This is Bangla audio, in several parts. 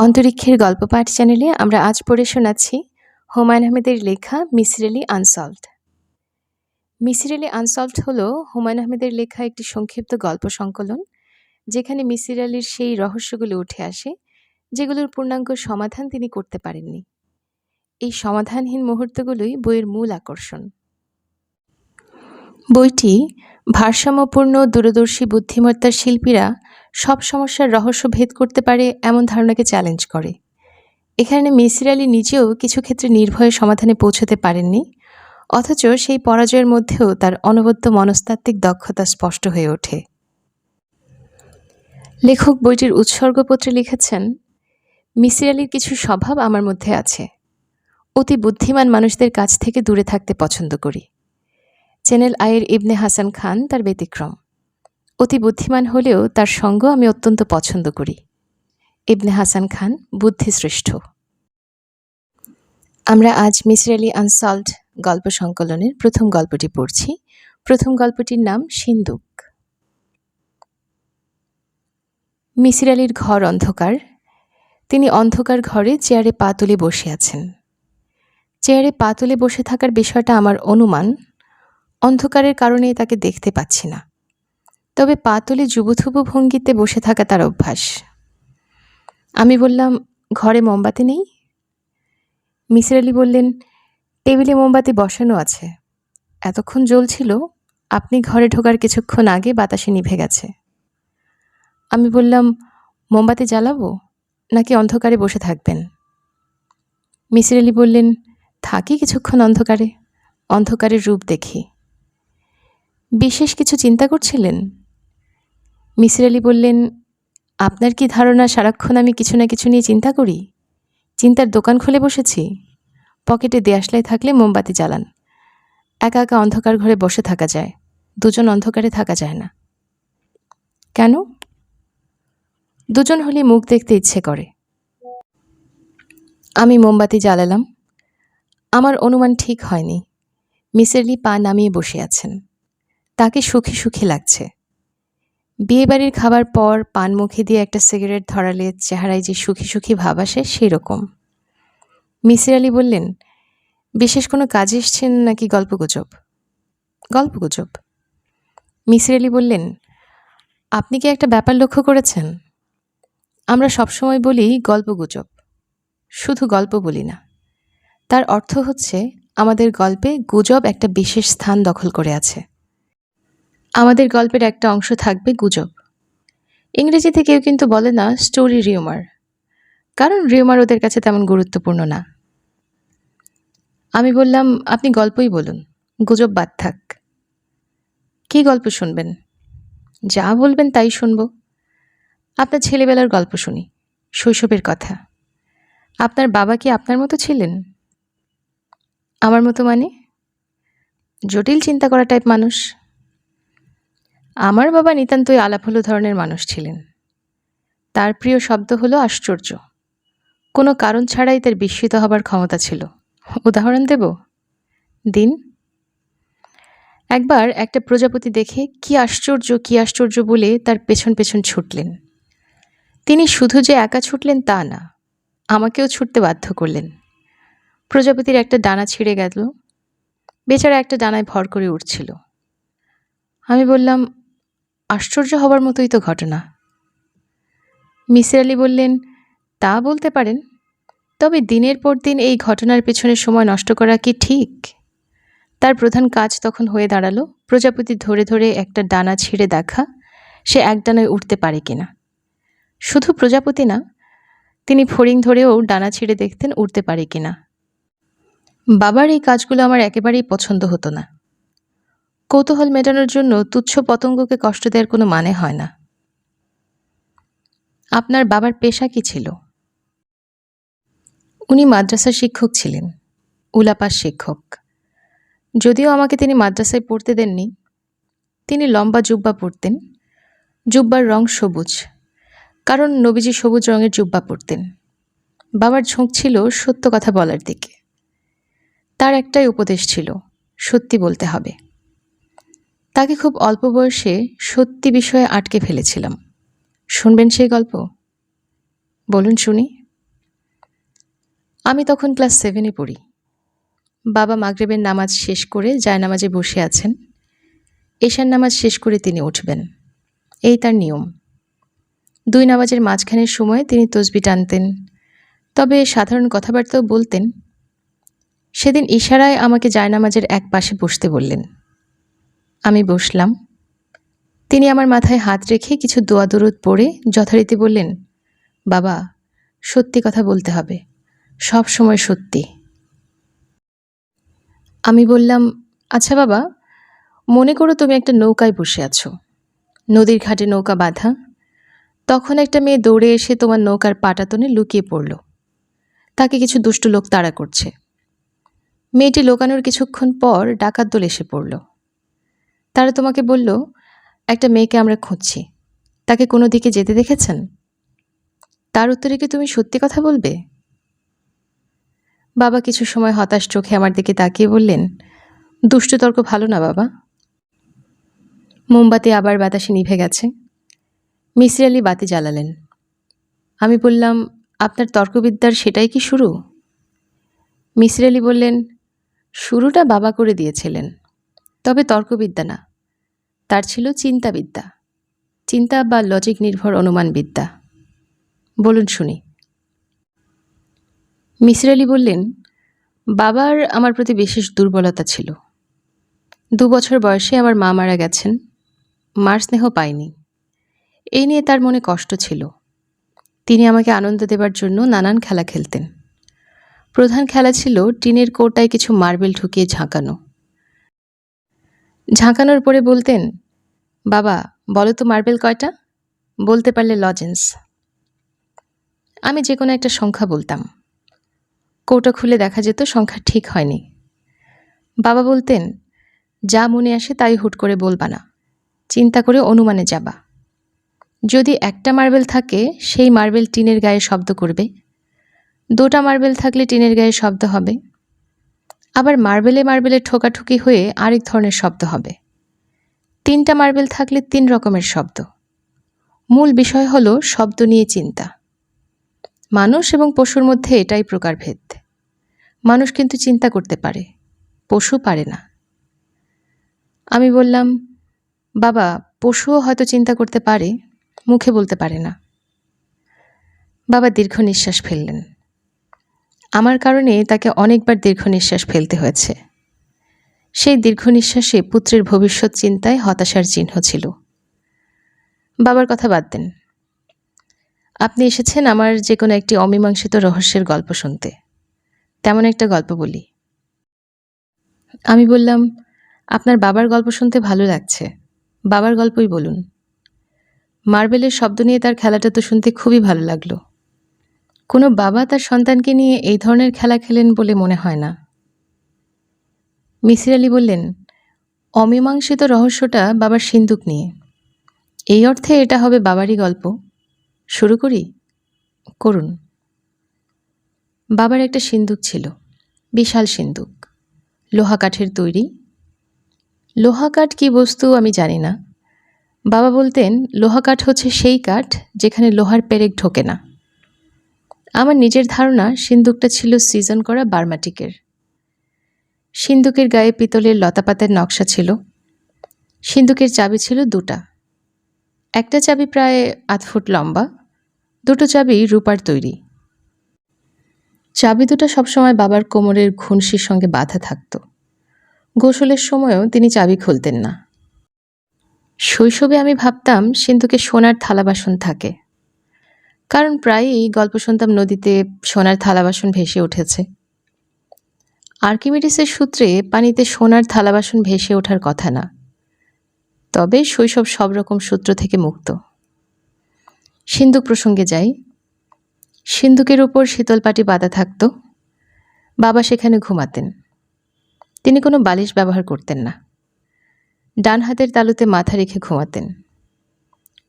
অন্তরিক্ষের গল্প পাঠ চ্যানেলে আমরা আজ পড়ে শোনাচ্ছি হুমায়ুন আহমেদের লেখা মিসির আলি আনসলভড আলি আনসলভড হল হুমায়ুন আহমেদের লেখা একটি সংক্ষিপ্ত গল্প সংকলন, যেখানে মিসির আলির সেই রহস্যগুলো উঠে আসে, যেগুলোর পূর্ণাঙ্গ সমাধান তিনি করতে পারেননি। এই সমাধানহীন মুহূর্তগুলোই বইয়ের মূল আকর্ষণ। বইটি ভারসাম্যপূর্ণ, দূরদর্শী, বুদ্ধিমত্তার শিল্পীরা সব সমস্যার রহস্য ভেদ করতে পারে এমন ধারণাকে চ্যালেঞ্জ করে। এখানে মিসির আলি নিজেও কিছু ক্ষেত্রে নির্ভয়ে সমাধানে পৌঁছতে পারেননি, অথচ সেই পরাজয়ের মধ্যেও তার অনবদ্য মনস্তাত্ত্বিক দক্ষতা স্পষ্ট হয়ে ওঠে। লেখক বইটির উৎসর্গপত্রে লিখেছেন, মিসির আলির কিছু স্বভাব আমার মধ্যে আছে। অতি বুদ্ধিমান মানুষদের কাছ থেকে দূরে থাকতে পছন্দ করি। চ্যানেল আয়ের ইবনে হাসান খান তার ব্যতিক্রম। অতি বুদ্ধিমান হলেও তার সঙ্গ আমি অত্যন্ত পছন্দ করি। ইবনে হাসান খান বুদ্ধিশ্রেষ্ঠ আমরা আজ মিসর আলী আনসল্ট গল্প সংকলনের প্রথম গল্পটি পড়ছি। প্রথম গল্পটির নাম সিন্দুক। মিসির আলীর ঘর অন্ধকার। তিনি অন্ধকার ঘরে চেয়ারে পা তুলে বসে আছেন। চেয়ারে পা তুলে বসে থাকার বিষয়টা আমার অনুমান। অন্ধকারের কারণে তাকে দেখতে পাচ্ছি না। তবে পা তুলে যুবথুবু ভঙ্গিতে বসে থাকা তার অভ্যাস। আমি বললাম, ঘরে মোমবাতি নেই? মিসির আলি বললেন, টেবিলে মোমবাতি বসানো আছে। এতক্ষণ জ্বলছিল, আপনি ঘরে ঢোকার কিছুক্ষণ আগে বাতাসে নিভে গেছে। আমি বললাম, মোমবাতি জ্বালাবো? নাকি অন্ধকারে বসে থাকবেন? মিসির আলি বললেন, থাকি কিছুক্ষণ অন্ধকারে, অন্ধকারের রূপ দেখি। বিশেষ কিছু চিন্তা করছিলেন? মিসির আলি বললেন, আপনার কি ধারণা সারাক্ষণ আমি কিছু না কিছু নিয়ে চিন্তা করি? চিন্তার দোকান খুলে বসেছি। পকেটে দেয়াশলাই থাকলে মোমবাতি জ্বালান। একা একা অন্ধকার ঘরে বসে থাকা যায়। দুজন অন্ধকারে থাকা যায় না। কেন? দুজন হলে মুখ দেখতে ইচ্ছে করে। আমি মোমবাতি জ্বালালাম। আমার অনুমান ঠিক হয়নি। মিসেরলি পা নামিয়ে বসে আছেন। তাকে সুখী সুখী লাগছে। বিয়েবাড়ির খাবার পর পান মুখে দিয়ে একটা সিগারেট ধরালে চেহারায় যে সুখী সুখী ভাব আসে সেই রকম মিসির আলি বললেন, বিশেষ কোনো কাজে এসছেন নাকি গল্পগুজব? গল্পগুজব? মিসির আলি বললেন, আপনি কি একটা ব্যাপার লক্ষ্য করেছেন? আমরা সবসময় বলি গল্পগুজব, শুধু গল্প বলি না। তার অর্থ হচ্ছে আমাদের গল্পে গুজব একটা বিশেষ স্থান দখল করে আছে। আমাদের গল্পের একটা অংশ থাকবে গুজব। ইংরেজিতে কেউ কিন্তু বলে না, স্টোরি রিউমার। কারণ রিউমার ওদের কাছে তেমন গুরুত্বপূর্ণ না। আমি বললাম, আপনি গল্পই বলুন, গুজব বাদ থাক। কী গল্প শুনবেন? যা বলবেন তাই শুনব। আপনার ছেলেবেলার গল্প শুনি, শৈশবের কথা। আপনার বাবা কি আপনার মতো ছিলেন? আমার মতো মানে? জটিল চিন্তা করা টাইপ মানুষ। আমার বাবা নিতান্তই আলাফলো ধরনের মানুষ ছিলেন। তার প্রিয় শব্দ হলো আশ্চর্য। কোনো কারণ ছাড়াই তার বিস্মিত হবার ক্ষমতা ছিল। উদাহরণ দেব? দিন? একবার একটা প্রজাপতি দেখে কি আশ্চর্য কি আশ্চর্য বলে তার পেছন পেছন ছুটলেন। তিনি শুধু যে একা ছুটলেন তা না, আমাকেও ছুটতে বাধ্য করলেন। প্রজাপতির একটা ডানা ছিঁড়ে গেল, বেচারা একটা ডানায় ভর করে উঠছিল। আমি বললাম আশ্চর্য হবার মতোই তো ঘটনা। মিসির আলি বললেন, তা বলতে পারেন। তবে দিনের পর দিন এই ঘটনার পেছনে সময় নষ্ট করা কি ঠিক? তার প্রধান কাজ তখন হয়ে দাঁড়াল, প্রজাপতি ধরে ধরে একটা ডানা ছিঁড়ে দেখা, সে এক ডানায় উঠতে পারে কিনা। শুধু প্রজাপতি না, তিনি ফড়িং ধরেও ডানা ছিঁড়ে দেখতেন উঠতে পারে কিনা। বাবার এই কাজগুলো আমার একেবারেই পছন্দ হতো না। কৌতূহল মেটানোর জন্য তুচ্ছ পতঙ্গকে কষ্ট দেওয়ার কোনো মানে হয় না। আপনার বাবার পেশা কি ছিল? উনি মাদ্রাসার শিক্ষক ছিলেন উলাপাস শিক্ষক। যদিও আমাকে তিনি মাদ্রাসায় পড়তে দেননি, তিনি লম্বা জুব্বা পরতেন জুব্বার রং সবুজ, কারণ নবীজি সবুজ রঙের জুব্বা পরতেন বাবার ঝোঁক ছিল সত্য কথা বলার দিকে। তার একটাই উপদেশ ছিল, সত্যি বলতে হবে। তাকে খুব অল্প বয়সে সত্যি বিষয়ে আটকে ফেলেছিলাম। শুনবেন সেই গল্প? বলুন শুনি। আমি তখন ক্লাস সেভেনে পড়ি। বাবা মাগরেবের নামাজ শেষ করে জায়নামাজে বসে আছেন। এশার নামাজ শেষ করে তিনি উঠবেন। এই তার নিয়ম। দুই নামাজের মাঝখানের সময় তিনি তসবি টানতেন। তবে সাধারণ কথাবার্তাও বলতেন। সেদিন ইশারায় আমাকে জায়নামাজের এক পাশে বসতে বললেন। আমি বসলাম। তিনি আমার মাথায় হাত রেখে কিছু দোয়া দরুদ পড়ে যথারীতি বললেন, বাবা, সত্যি কথা বলতে হবে। সব সময় সত্যি। আমি বললাম আচ্ছা বাবা, মনে করো তুমি একটা নৌকায় বসে আছো। নদীর ঘাটে নৌকা বাঁধা। তখন একটা মেয়ে দৌড়ে এসে তোমার নৌকার পাটাতনে লুকিয়ে পড়ল। তাকে কিছু দুষ্ট লোক তাড়া করছে। মেয়েটি লোকানোর কিছুক্ষণ পর ডাকাত দল এসে পড়ল। তারা তোমাকে বলল, একটা মেয়েকে আমরা খুঁজছি। তাকে কোনো দিকে যেতে দেখেছেন? তার উত্তরে কি তুমি সত্যি কথা বলবে? বাবা কিছু সময় হতাশ চোখে আমার দিকে তাকিয়ে বললেন, দুষ্ট তর্ক ভালো না, বাবা। মোমবাতি আবার বাতাসে নিভে গেছে। মিসির আলি বাতি জ্বালালেন। আমি বললাম, আপনার তর্কবিদ্যার সেটাই কি শুরু? মিসির আলি বললেন, শুরুটা বাবা করে দিয়েছিলেন। তবে তর্কবিদ্যা না। তার ছিল চিন্তাবিদ্যা। চিন্তা বা লজিক নির্ভর অনুমান বিদ্যা বলুন শুনি। মিসির আলি বললেন, বাবার আমার প্রতি বিশেষ দুর্বলতা ছিল। দু বছর বয়সে আমার মা মারা গেছেন। মার স্নেহ পাইনি। এই নিয়ে তার মনে কষ্ট ছিল। তিনি আমাকে আনন্দ দেবার জন্য নানান খেলা খেলতেন। প্রধান খেলা ছিল টিনের কোটায় কিছু মার্বেল ঢুকিয়ে ঝাঁকানো। ঝাঁকানোর পরে বলতেন, বাবা, বলো তো মার্বেল কয়টা? বলতে পারলে লজেন্স। আমি যে কোনো একটা সংখ্যা বলতাম। কৌটা খুলে দেখা যেত সংখ্যা ঠিক হয়নি। বাবা বলতেন, যা মনে আসে তাই হুট করে বলবা না। চিন্তা করে অনুমানে যাবা। যদি একটা মার্বেল থাকে, সেই মার্বেল টিনের গায়ে শব্দ করবে। দুটা মার্বেল থাকলে টিনের গায়ে শব্দ হবে। আবার মার্বেলে মার্বেলে ঠোকাঠুকি হয়ে আরেক ধরনের শব্দ হবে। তিনটা মার্বেল থাকলে তিন রকমের শব্দ। মূল বিষয় হল শব্দ নিয়ে চিন্তা। মানুষ এবং পশুর মধ্যে এটাই প্রকারভেদ। মানুষ কিন্তু চিন্তা করতে পারে, পশু পারে না। আমি বললাম, বাবা, পশুও হয়তো চিন্তা করতে পারে, মুখে বলতে পারে না। বাবা দীর্ঘ নিঃশ্বাস ফেললেন। আমার কারণে তাকে অনেকবার দীর্ঘ নিঃশ্বাস ফেলতে হয়েছে। সেই দীর্ঘ নিঃশ্বাসে পুত্রের ভবিষ্যৎ চিন্তায় হতাশার চিহ্ন ছিল। বাবার কথা বাদ দেন। আপনি এসেছেন আমার যে কোনো একটি অমীমাংসিত রহস্যের গল্প শুনতে। তেমন একটা গল্প বলি। আমি বললাম, আপনার বাবার গল্প শুনতে ভালো লাগছে। বাবার গল্পই বলুন। মার্বেলের শব্দ নিয়ে তার খেলাটা তো শুনতে খুবই ভালো লাগল। কোনো বাবা তার সন্তানকে নিয়ে এই ধরনের খেলা খেলেন বলে মনে হয় না। মিসির আলি বললেন, অমীমাংসিত রহস্যটা বাবার সিন্দুক নিয়ে। এই অর্থে এটা হবে বাবারই গল্প। শুরু করি? করুন। বাবার একটা সিন্দুক ছিল, বিশাল সিন্দুক লোহা কাঠের তৈরি। লোহা কাঠ কী বস্তু আমি জানি না। বাবা বলতেন, লোহা কাঠ হচ্ছে সেই কাঠ যেখানে লোহার পেরেক ঢোকে না। আমার নিজের ধারণা সিন্দুকটা ছিল সিজন করা বার্মাটিকের। সিন্দুকের গায়ে পিতলের লতাপাতের নকশা ছিল। সিন্দুকের চাবি ছিল দুটা। একটা চাবি প্রায় আধ ফুট লম্বা, দুটো চাবি রূপার তৈরি। চাবি দুটো সবসময় বাবার কোমরের ঘুনসির সঙ্গে বাঁধা থাকত। গোসলের সময়ও তিনি চাবি খুলতেন না। শৈশবে আমি ভাবতাম সিন্ধুকে সোনার থালা বাসন থাকে। কারণ প্রায়ই গল্প শুনতাম নদীতে সোনার থালা বাসন ভেসে উঠেছে। আর্কিমিডিসের সূত্রে পানিতে সোনার থালা বাসন ভেসে ওঠার কথা না। তবে শৈশব সব রকম সূত্র থেকে মুক্ত। সিন্ধুক প্রসঙ্গে যাই। সিন্ধুকের উপর শীতলপাটি বাঁধা থাকত। বাবা সেখানে ঘুমাতেন। তিনি কোনো বালিশ ব্যবহার করতেন না। ডান হাতের তালুতে মাথা রেখে ঘুমাতেন।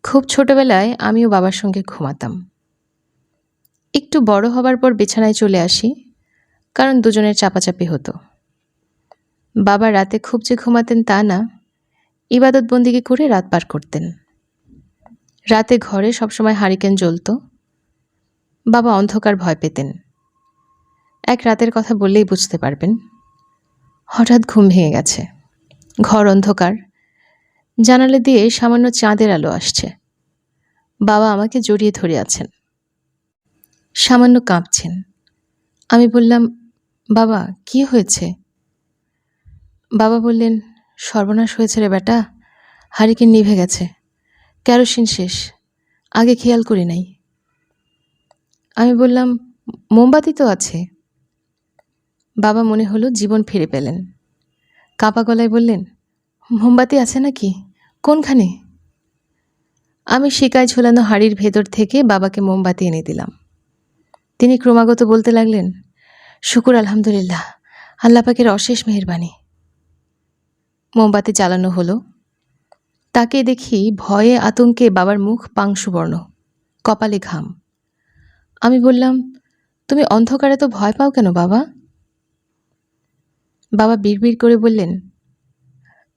খুব ছোটবেলায় আমিও বাবার সঙ্গে ঘুমাতাম। একটু বড় হবার পর বিছানায় চলে আসি, কারণ দুজনের চাপাচাপি হতো। বাবা রাতে খুব যে ঘুমাতেন তা না, ইবাদত বন্দিকে করে রাত পার করতেন। রাতে ঘরে সবসময় হারিকেন জ্বলত, বাবা অন্ধকার ভয় পেতেন। এক রাতের কথা বললেই বুঝতে পারবেন, হঠাৎ ঘুম ভেঙে গেছে। ঘর অন্ধকার, জানালে দিয়ে সামান্য চাঁদের আলো আসছে। বাবা আমাকে জড়িয়ে ধরে আছেন। সামান্য কাঁপছেন। আমি বললাম, বাবা, কি হয়েছে? বাবা বললেন, সর্বনাশ হয়েছে রে বেটা, হারিকেন নিভে গেছে, কেরোসিন শেষ, আগে খেয়াল করি নাই। আমি বললাম, মোমবাতি তো আছে। বাবা মনে হলো জীবন ফিরে পেলেন। কাপা গলায় বললেন, মোমবাতি আছে নাকি? কোনখানে? আমি শিকায় ঝোলানো হাড়ির ভেতর থেকে বাবাকে মোমবাতি এনে দিলাম। তিনি ক্রমাগত বলতে লাগলেন, শুকুর আলহামদুলিল্লাহ, আল্লাহ পাকের অশেষ মেহেরবানি। মোমবাতি জ্বালানো হলো। তাকে দেখি ভয়ে আতঙ্কে বাবার মুখ পাংশুবর্ণ, কপালে ঘাম। আমি বললাম, তুমি অন্ধকারে তো ভয় পাও কেন বাবা? বাবা বিড়বিড় করে বললেন,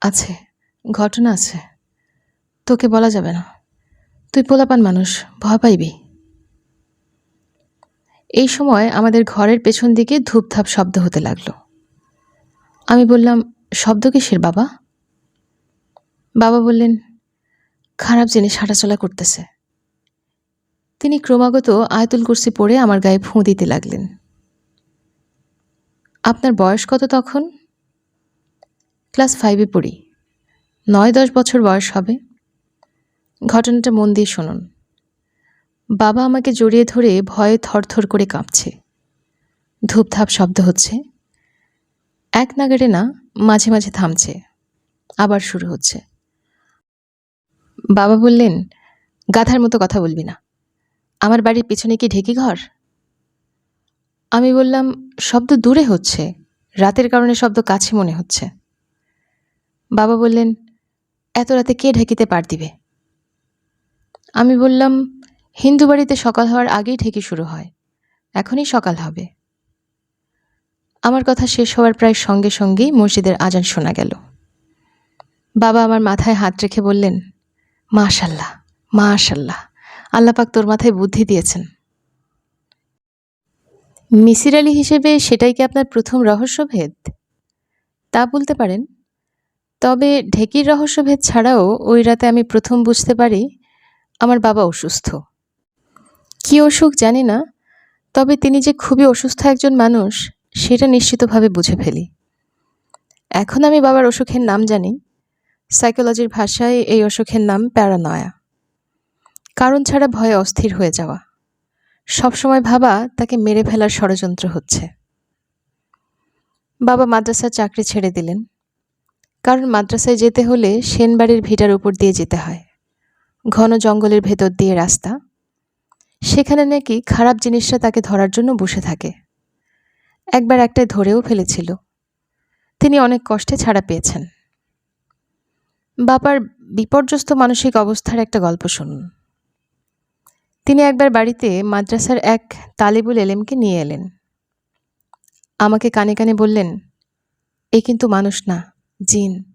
আছে, ঘটনা আছে। তোকে বলা যাবে না। তুই পোলাপান মানুষ, ভয় পাইবি? এই সময় আমাদের ঘরের পেছন দিকে ধূপধাপ শব্দ হতে লাগল। আমি বললাম, শব্দ কিসের বাবা? বাবা বললেন, খারাপ জিনিস হাঁটাচলা করতেছে। তিনি ক্রমাগত আয়তুল কুরসি পড়ে আমার গায়ে ফুঁ দিতে লাগলেন। আপনার বয়স কত তখন? ক্লাস ফাইভে পড়ি। নয় দশ বছর বয়স হবে। ঘটনাটা মন দিয়ে শুনুন। বাবা আমাকে জড়িয়ে ধরে ভয়ে থরথর করে কাঁপছে। ধূপধাপ শব্দ হচ্ছে। এক নাগারে না, মাঝে মাঝে থামছে। আবার শুরু হচ্ছে। বাবা বললেন, গাধার মতো কথা বলবি না। আমার বাড়ির পিছনে কি ঢেকি ঘর? আমি বললাম, শব্দ দূরে হচ্ছে। রাতের কারণে শব্দ কাছে মনে হচ্ছে। বাবা বললেন, এত রাতে কে ঢেকিতে পার দিবে? আমি বললাম হিন্দু বাড়িতে সকাল হওয়ার আগেই ঢেকি শুরু হয়। এখনই সকাল হবে। আমার কথা শেষ হওয়ার প্রায় সঙ্গে সঙ্গেই মসজিদের আজান শোনা গেল। বাবা আমার মাথায় হাত রেখে বললেন, মাশাল্লাহ মাশাল্লাহ, আল্লাপাক তোর মাথায় বুদ্ধি দিয়েছেন। মিসির আলী হিসেবে সেটাই কি আপনার প্রথম রহস্যভেদ? তা বলতে পারেন। তবে ঢেকির রহস্যভেদ ছাড়াও ওই রাতে আমি প্রথম বুঝতে পারি আমার বাবা অসুস্থ। কী অসুখ জানি না, তবে তিনি যে খুবই অসুস্থ একজন মানুষ, সেটা নিশ্চিতভাবে বুঝে ফেলি। এখন আমি বাবার অসুখের নাম জানি সাইকোলজির ভাষায় এই অসুখের নাম প্যারানয়া কারণ ছাড়া ভয়ে অস্থির হয়ে যাওয়া। সবসময় ভাবা, তাকে মেরে ফেলার ষড়যন্ত্র হচ্ছে। বাবা মাদ্রাসার চাকরি ছেড়ে দিলেন। কারণ মাদ্রাসায় যেতে হলে সেনবাড়ির ভিটার উপর দিয়ে যেতে হয়। ঘন জঙ্গলের ভেতর দিয়ে রাস্তা। সেখানে নাকি খারাপ জিনিসটা তাকে ধরার জন্য বসে থাকে। একবার একটাই ধরেও ফেলেছিল। তিনি অনেক কষ্টে ছাড়া পেয়েছেন। বাবার বিপর্যস্ত মানসিক অবস্থার একটা গল্প শুনুন। তিনি একবার বাড়িতে মাদ্রাসার এক তালিবুল এলেমকে নিয়ে এলেন। আমাকে কানে কানে বললেন, এ কিন্তু মানুষ না, জিন।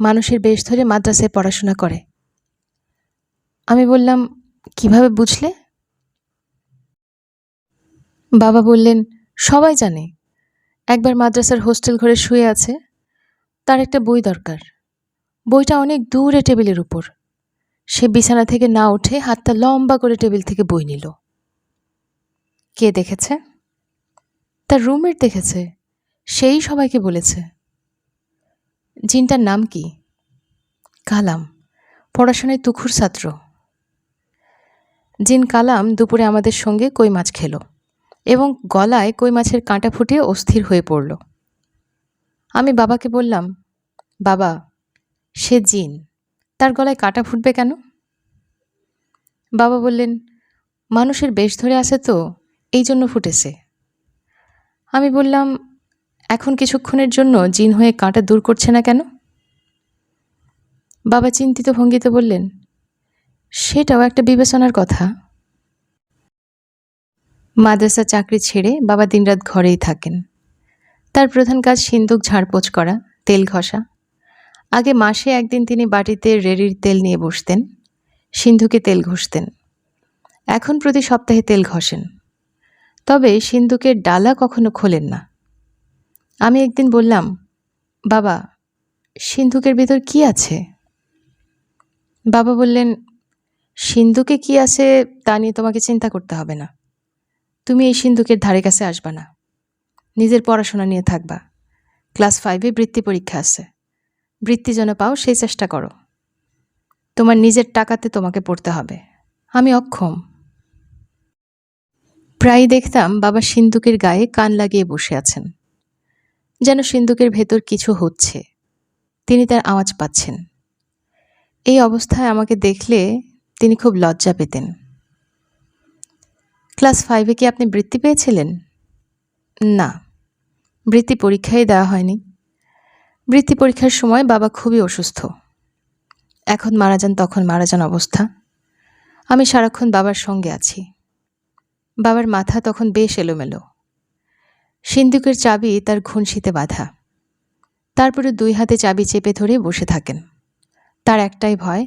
মানুষের বেশ ধরে মাদ্রাসায় পড়াশোনা করে। আমি বললাম, কীভাবে বুঝলে? বাবা বললেন, সবাই জানে, একবার মাদ্রাসার হোস্টেল ঘরে শুয়ে আছে, তার একটা বই দরকার। বইটা অনেক দূরে টেবিলের উপর। সে বিছানা থেকে না উঠে হাতটা লম্বা করে টেবিল থেকে বই নিল। কে দেখেছে? তার রুমমেট দেখেছে, সেই সবাইকে বলেছে। জিনটার নাম কি? কালাম, পড়াশোনায় তুখুর ছাত্র। জিন কালাম দুপুরে আমাদের সঙ্গে কই মাছ খেলো। এবং গলায় কই মাছের কাঁটা ফুটিয়ে অস্থির হয়ে পড়ল। আমি বাবাকে বললাম, বাবা, সে জিন, তার গলায় কাঁটা ফুটবে কেন? বাবা বললেন, মানুষের বেশ ধরে আছে তো, এই জন্য ফুটেছে। আমি বললাম, এখন কিছুক্ষণের জন্য জিন হয়ে কাঁটা দূর করছে না কেন? বাবা চিন্তিত ভঙ্গিতে বললেন, সেটাও একটা বিবেচনার কথা। মাদ্রাসা চাকরি ছেড়ে বাবা দিনরাত ঘরেই থাকেন। তার প্রধান কাজ সিন্দুক, ঝাড়পোছ করা, তেল ঘষা। আগে মাসে একদিন তিনি বাটিতে রেড়ির তেল নিয়ে বসতেন, সিন্ধুকে তেল ঘষতেন। এখন প্রতি সপ্তাহে তেল ঘষেন। তবে সিন্দুকের ডালা কখনো খোলেন না। আমি একদিন বললাম, বাবা, সিন্ধুকের ভিতর কি আছে? বাবা বললেন, সিন্ধুকে কি আছে তা নিয়ে তোমাকে চিন্তা করতে হবে না। তুমি এই সিন্ধুকের ধারে কাছে আসবা না। নিজের পড়াশোনা নিয়ে থাকবা। ক্লাস ফাইভে বৃত্তি পরীক্ষা আছে। বৃত্তি যেন পাও, সেই চেষ্টা করো। তোমার নিজের টাকাতে তোমাকে পড়তে হবে। আমি অক্ষম। প্রায় দেখতাম বাবা সিন্দুকের গায়ে কান লাগিয়ে বসে আছেন। যেন সিন্দুকের ভেতর কিছু হচ্ছে। তিনি তার আওয়াজ পাচ্ছেন। এই অবস্থায় আমাকে দেখলে তিনি খুব লজ্জা পেতেন। ক্লাস ফাইভে কি আপনি বৃত্তি পেয়েছিলেন? না। বৃত্তি পরীক্ষাই দেওয়া হয়নি। বৃত্তি পরীক্ষার সময় বাবা খুবই অসুস্থ। এখন মারা যান তখন মারা যান অবস্থা। আমি সারাক্ষণ বাবার সঙ্গে আছি। বাবার মাথা তখন বেশ এলোমেলো। সিন্দুকের চাবি তার ঘুনশিতে বাঁধা। তারপরে দুই হাতে চাবি চেপে ধরে বসে থাকেন। তার একটাই ভয়,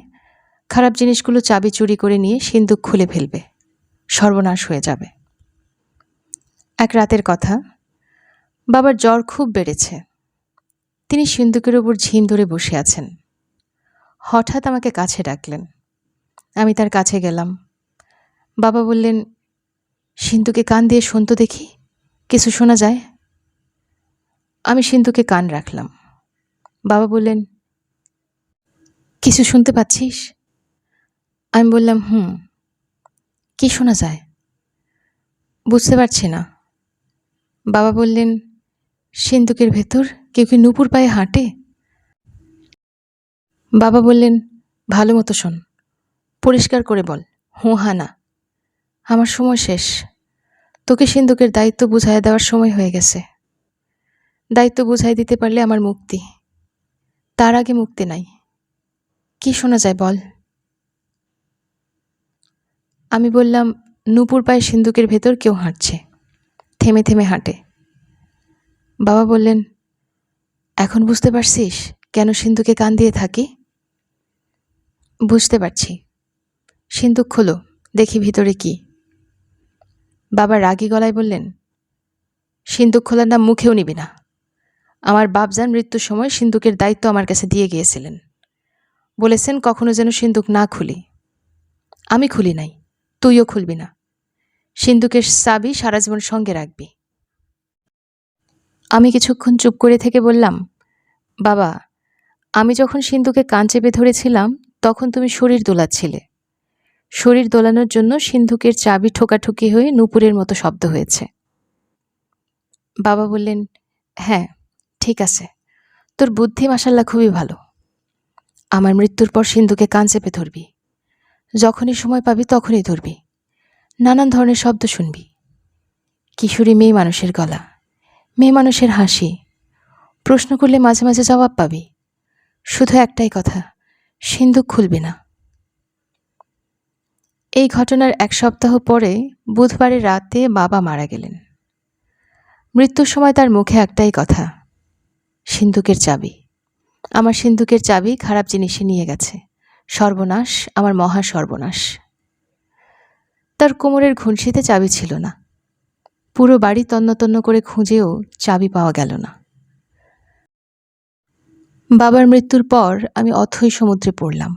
খারাপ জিনিসগুলো চাবি চুরি করে নিয়ে সিন্দুক খুলে ফেলবে। সর্বনাশ হয়ে যাবে। এক রাতের কথা। বাবার জ্বর খুব বেড়েছে। তিনি সিন্দুকের ওপর ঝিম ধরে বসে আছেন। হঠাৎ আমাকে কাছে ডাকলেন। আমি তার কাছে গেলাম। বাবা বললেন, সিন্ধুকে কান দিয়ে শুনতো দেখি, কিছু শোনা যায়? আমি সিন্ধুকে কান রাখলাম। বাবা বললেন, কিছু শুনতে পাচ্ছিস? আমি বললাম, হুম। কি শোনা যায়? বুঝতে পারছি না। বাবা বললেন সিন্দুকের ভেতর কেউ কি নুপুর পায়ে হাঁটে? বাবা বললেন, ভালো মতো শোন, পরিষ্কার করে বল, হুঁ হা না। আমার সময় শেষ। তোকে সিন্দুকের দায়িত্ব বুঝাই দেওয়ার সময় হয়ে গেছে। দায়িত্ব বুঝাই দিতে পারলে আমার মুক্তি। তার আগে মুক্তি নাই। কি শোনা যায় বল? আমি বললাম, নূপুর পায়ে সিন্দুকের ভেতর কেউ হাঁটছে। থেমে থেমে হাঁটে। বাবা বললেন, এখন বুঝতে পারছিস কেন সিন্ধুকে কান দিয়ে থাকি? বুঝতে পারছি। সিন্দুক খোলো, দেখি ভিতরে কি। বাবা রাগী গলায় বললেন, সিন্দুক খোলার নাম মুখেও নিবি না। আমার বাপজান মৃত্যুর সময় সিন্দুকের দায়িত্ব আমার কাছে দিয়ে গিয়েছিলেন। বলেছেন, কখনো যেন সিন্দুক না খুলি। আমি খুলি নাই। তুইও খুলবি না। সিন্ধুকের চাবি সারা জীবন সঙ্গে রাখবি। আমি কিছুক্ষণ চুপ করে থেকে বললাম, বাবা, আমি যখন সিন্ধুকে কান চেপে ধরেছিলাম, তখন তুমি শরীর দোলাচ্ছিলে। শরীর দোলানোর জন্য সিন্ধুকের চাবি ঠোকাঠুকি হয়ে নুপুরের মতো শব্দ হয়েছে। বাবা বললেন হ্যাঁ ঠিক আছে। তোর বুদ্ধি মাসাল্লা খুবই ভালো। আমার মৃত্যুর পর সিন্ধুকে কান চেপে ধরবি। যখনই সময় পাবি তখনই ধরবি। নানান ধরনের শব্দ শুনবি। কিশোরী মেয়ে মানুষের গলা, মেয়ে মানুষের হাসি। প্রশ্ন করলে মাঝে মাঝে জবাব পাবি। শুধু একটাই কথা, সিন্ধুক খুলবি না। এই ঘটনার এক সপ্তাহ পরে বুধবারের রাতে বাবা মারা গেলেন। মৃত্যুর সময় তার মুখে একটাই কথা, সিন্ধুকের চাবি। আমার সিন্ধুকের চাবি খারাপ জিনিসে নিয়ে গেছে। সর্বনাশ, আমার মহা সর্বনাশ। তার কোমরের ঘুনসিতে চাবি ছিল না। পুরো বাড়ি তন্ন তন্ন করে খুঁজেও চাবি পাওয়া গেল না। বাবার মৃত্যুর পর আমি অথই সমুদ্রে পড়লাম।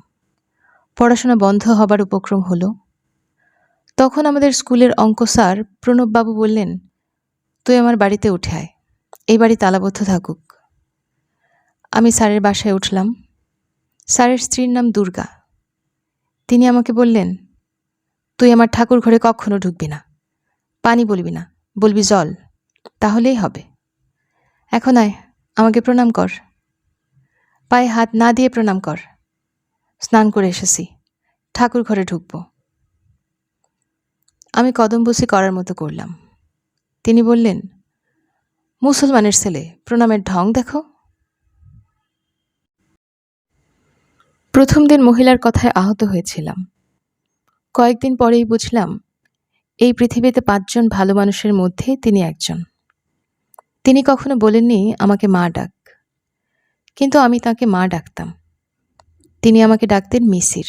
পড়াশোনা বন্ধ হবার উপক্রম হলো। তখন আমাদের স্কুলের অঙ্ক স্যার প্রণববাবু বললেন, তুই আমার বাড়িতে উঠে আয়। এই বাড়ি তালাবদ্ধ থাকুক। আমি স্যারের বাসায় উঠলাম। স্যারের স্ত্রীর নাম দুর্গা। তিনি আমাকে বললেন, তুই আমার ঠাকুর ঘরে কখনো ঢুকবি না। পানি বলবি না, বলবি জল। তাহলেই হবে। এখন আয়, আমাকে প্রণাম কর। পায়ে হাত না দিয়ে প্রণাম কর। স্নান করে এসেছি ঠাকুর ঘরে ঢুকব। আমি কদমবসি করার মতো করলাম। তিনি বললেন, মুসলমানের ছেলে, প্রণামের ঢং দেখো। প্রথম দিন মহিলার কথায় আহত হয়েছিলাম। কয়েকদিন পরেই বুঝলাম, এই পৃথিবীতে পাঁচজন ভালো মানুষের মধ্যে তিনি একজন। তিনি কখনো বলেননি, আমাকে মা ডাক। কিন্তু আমি তাকে মা ডাকতাম। তিনি আমাকে ডাকতেন মিসির।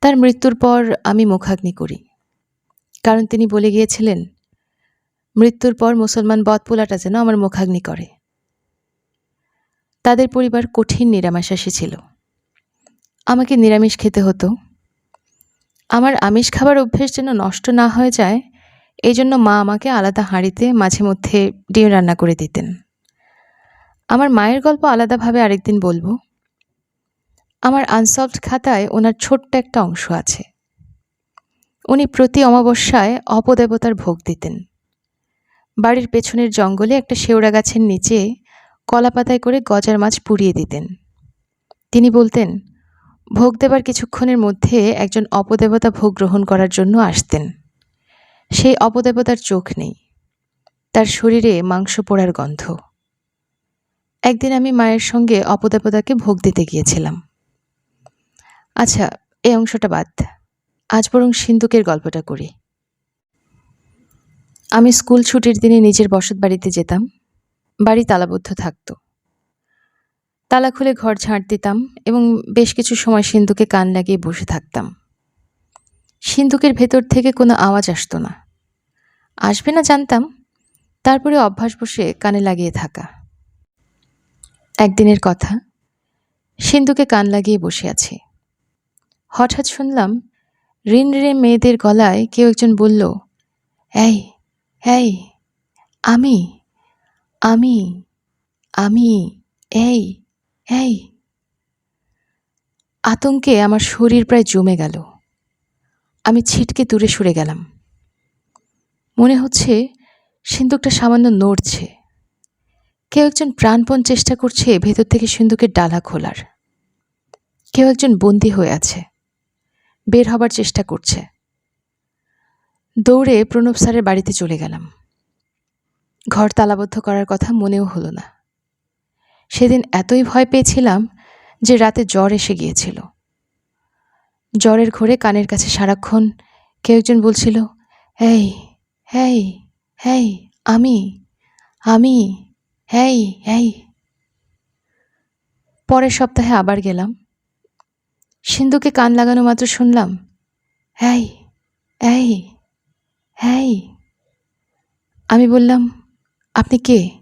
তার মৃত্যুর পর আমি মুখাগ্নি করি। কারণ তিনি বলে গিয়েছিলেন, মৃত্যুর পর মুসলমান বদপোলাটা যেন আমার মুখাগ্নি করে। তাদের পরিবার কঠিন নিরামাশাসী ছিল। আমাকে নিরামিষ খেতে হতো। আমার আমিষ খাবার অভ্যেস যেন নষ্ট না হয়ে যায় এই জন্য মা আমাকে আলাদা হাঁড়িতে মাঝে মধ্যে ডিম রান্না করে দিতেন। আমার মায়ের গল্প আলাদাভাবে আরেকদিন বলব। আমার আনসলভড খাতায় ওনার ছোট্ট একটা অংশ আছে। উনি প্রতি অমাবস্যায় অপদেবতার ভোগ দিতেন। বাড়ির পেছনের জঙ্গলে একটা শেওড়া গাছের নিচে কলা পাতায় করে গজার মাছ পুড়িয়ে দিতেন। তিনি বলতেন ভোগ দেবার কিছুক্ষণের মধ্যে একজন অপদেবতা ভোগ গ্রহণ করার জন্য আসতেন। সেই অপদেবতার চোখ নেই। তার শরীরে মাংস পোড়ার গন্ধ। একদিন আমি মায়ের সঙ্গে অপদেবতাকে ভোগ দিতে গিয়েছিলাম। আচ্ছা এই অংশটা বাদ। আজ বরং সিন্ধুকের গল্পটা করি। আমি স্কুল ছুটির দিনে নিজের বসত বাড়িতে যেতাম। বাড়ি তালাবদ্ধ থাকতো। তালা খুলে ঘর ঝাঁট দিতাম এবং বেশ কিছু সময় সিন্ধুকে কান লাগিয়ে বসে থাকতাম। সিন্ধুকের ভেতর থেকে কোনো আওয়াজ আসতো না। আসবে না জানতাম, তারপরে অভ্যাস বসে কানে লাগিয়ে থাকা। একদিনের কথা, সিন্ধুকে কান লাগিয়ে বসে আছি। হঠাৎ শুনলাম ঋণ রে মেয়েদের গলায় কেউ একজন বলল, এই এই, আমি আমি আমি, এই এই, আতঙ্কে আমার শরীর প্রায় জমে গেল। আমি ছিটকে দূরে সরে গেলাম। মনে হচ্ছে সিন্দুকটা সামান্য নড়ছে। কেউ একজন প্রাণপণ চেষ্টা করছে ভেতর থেকে সিন্দুকের ডালা খোলার। কেউ একজন বন্দী হয়ে আছে। বের হবার চেষ্টা করছে। দৌড়ে প্রণব স্যারের বাড়িতে চলে গেলাম। ঘর তালাবদ্ধ করার কথা মনেও হলো না। সেদিন এতই ভয় পেয়েছিলাম যে রাতে জ্বর এসে গিয়েছিল। জ্বরের ঘোরে কানের কাছে সারাক্ষণ কেউ একজন বলছিল এই হেই হেই, আমি আমি, হেই হ্যাই পরের সপ্তাহে আবার গেলাম। সিন্ধুকে কান লাগানো মাত্র শুনলাম এই এই এই আমি বললাম, আপনি কে?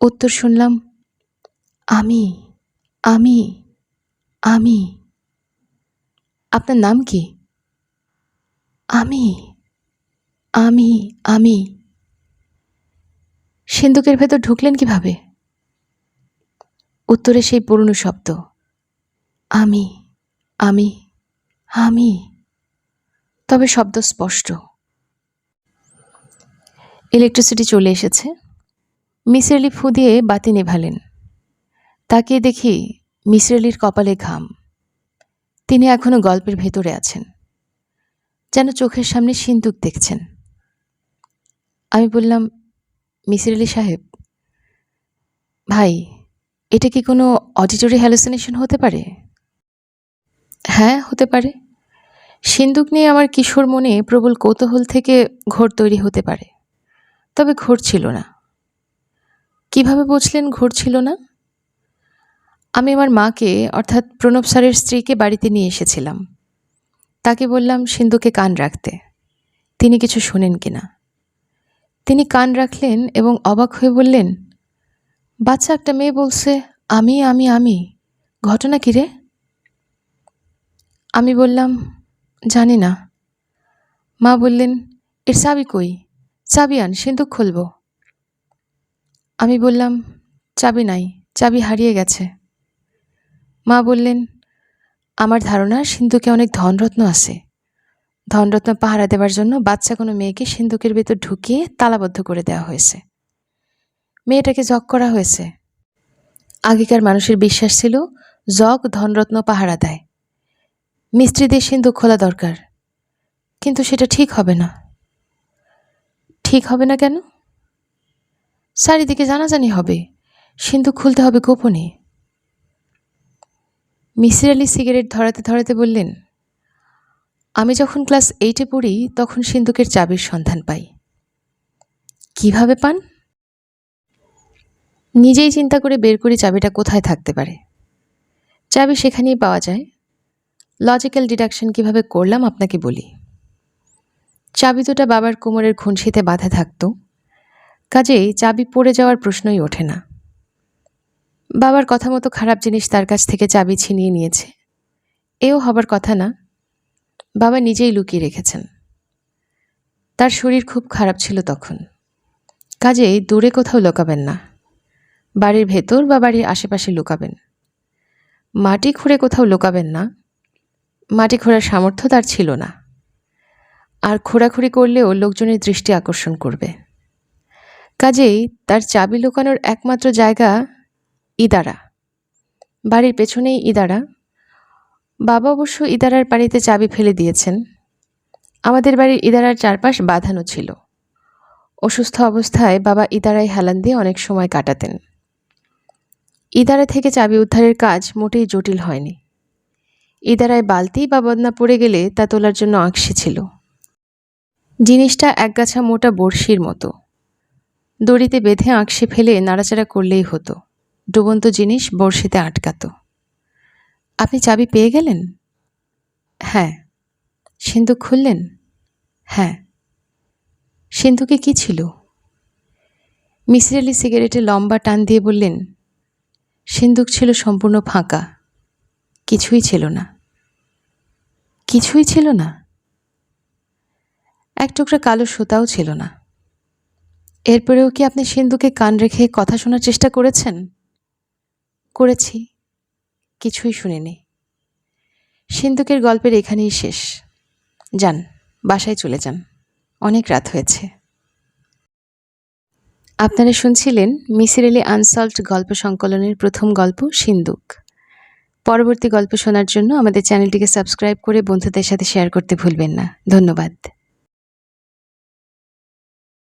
উত্তর শুনলাম, আমি আমি আমি। আপনার নাম কি? আমি আমি আমি। সিন্ধুকের ভেতর ঢুকলেন কীভাবে? উত্তরে সেই পুরনো শব্দ, আমি আমি আমি। তবে শব্দ স্পষ্ট। ইলেকট্রিসিটি চলে এসেছে। মিসির আলি ফু দিয়ে বাতি নেভালেন। তাকিয়ে দেখি মিসির আলির কপালে ঘাম। তিনি এখনও গল্পের ভেতরে আছেন। যেন চোখের সামনে সিন্দুক দেখছেন। আমি বললাম, মিসির আলি সাহেব, ভাই, এটা কি কোনো অডিটরি হ্যালুসিনেশন হতে পারে? হ্যাঁ হতে পারে। সিন্দুক নিয়ে আমার কিশোর মনে প্রবল কৌতূহল থেকে ঘোর তৈরি হতে পারে। তবে ঘোর ছিল না। কীভাবে বুঝলেন ঘোর ছিল না? আমি আমার মাকে, অর্থাৎ প্রণব স্যারের স্ত্রীকে বাড়িতে নিয়ে এসেছিলাম। তাকে বললাম, সিন্ধুকে কান রাখতে। তিনি কিছু শোনেন কিনা। তিনি কান রাখলেন এবং অবাক হয়ে বললেন, বাচ্চা, একটা মেয়ে বলছে, আমি আমি আমি। ঘটনা কী রে? আমি বললাম, জানি না। মা বললেন, এর চাবি কই? চাবি আন সিন্দুক খুলব। আমি বললাম, চাবি নাই, চাবি হারিয়ে গেছে। মা বললেন, আমার ধারণা সিন্ধুকে অনেক ধনরত্ন আছে। ধনরত্ন পাহারা দেওয়ার জন্য বাচ্চা কোনো মেয়েকে সিন্ধুকের ভেতর ঢুকিয়ে তালাবদ্ধ করে দেওয়া হয়েছে। মেয়েটাকে জগ করা হয়েছে। আগেকার মানুষের বিশ্বাস ছিল, জগ ধনরত্ন পাহারা দেয়। মিস্ত্রিদের সিন্ধুক খোলা দরকার। কিন্তু সেটা ঠিক হবে না। ঠিক হবে না কেন? চারিদিকে জানাজানি হবে। সিন্ধুক খুলতে হবে গোপনে। মিসির আলি সিগারেট ধরাতে ধরাতে বললেন, আমি যখন ক্লাস এইটে পড়ি, তখন সিন্ধুকের চাবির সন্ধান পাই। কীভাবে পান? নিজেই চিন্তা করে বের করি চাবিটা কোথায় থাকতে পারে। চাবি সেখানেই পাওয়া যায়। লজিক্যাল ডিডাকশন কীভাবে করলাম আপনাকে বলি। চাবি দুটা বাবার কোমরের খুনশিতে বাঁধা থাকত। কাজেই চাবি পড়ে যাওয়ার প্রশ্নই ওঠে না। বাবার কথা মতো খারাপ জিনিস তার কাছ থেকে চাবি ছিনিয়ে নিয়েছে। এও হবার কথা না, বাবা নিজেই লুকিয়ে রেখেছেন। তার শরীর খুব খারাপ ছিল তখন। কাজেই দূরে কোথাও লুকাবেন না। বাড়ির ভেতর বা বাড়ির আশেপাশে লুকাবেন। মাটি খুঁড়ে কোথাও লুকাবেন না। মাটি খোঁড়ার সামর্থ্য তার ছিল না। আর খোঁড়াখুড়ি করলেও লোকজনের দৃষ্টি আকর্ষণ করবে। কাজেই তার চাবি লুকানোর একমাত্র জায়গা ইদারা। বাড়ির পেছনেই ইদারা। বাবা অবশ্য ইদারার বাড়িতে চাবি ফেলে দিয়েছেন। আমাদের বাড়ির ইদারার চারপাশ বাঁধানো ছিল। অসুস্থ অবস্থায় বাবা ইদারায় হেলান দিয়ে অনেক সময় কাটাতেন। ইদারা থেকে চাবি উদ্ধারের কাজ মোটেই জটিল হয়নি। ইদারায় বালতি বা বদনা পড়ে গেলে তা তোলার জন্য আঁকশে ছিল। জিনিসটা একগাছা মোটা বড়শির মতো। দড়িতে বেঁধে আঁকশে ফেলে নাড়াচাড়া করলেই হতো। ডুবন্ত জিনিস বড়শিতে আটকাতো। আপনি চাবি পেয়ে গেলেন? হ্যাঁ। সিন্ধুক খুললেন? হ্যাঁ। সিন্ধুকে কি ছিল? মিসির আলি সিগারেটে লম্বা টান দিয়ে বললেন, সিন্ধুক ছিল সম্পূর্ণ ফাঁকা। কিছুই ছিল না। কিছুই ছিল না? এক টুকরা কালো সুতাও ছিল না। এরপরেও কি আপনি সিন্ধুকে কান রেখে কথা শোনার চেষ্টা করেছেন? করেছি। কিছুই শুনিনি। সিন্ধুকের গল্পের এখানেই শেষ। যান, বাসায় চলে যান। অনেক রাত হয়েছে। আপনারা শুনছিলেন মিসির আলি আনসলভড গল্প সংকলনের প্রথম গল্প সিন্দুক পরবর্তী গল্প শোনার জন্য আমাদের চ্যানেলটিকে সাবস্ক্রাইব করে বন্ধুদের সাথে শেয়ার করতে ভুলবেন না। ধন্যবাদ।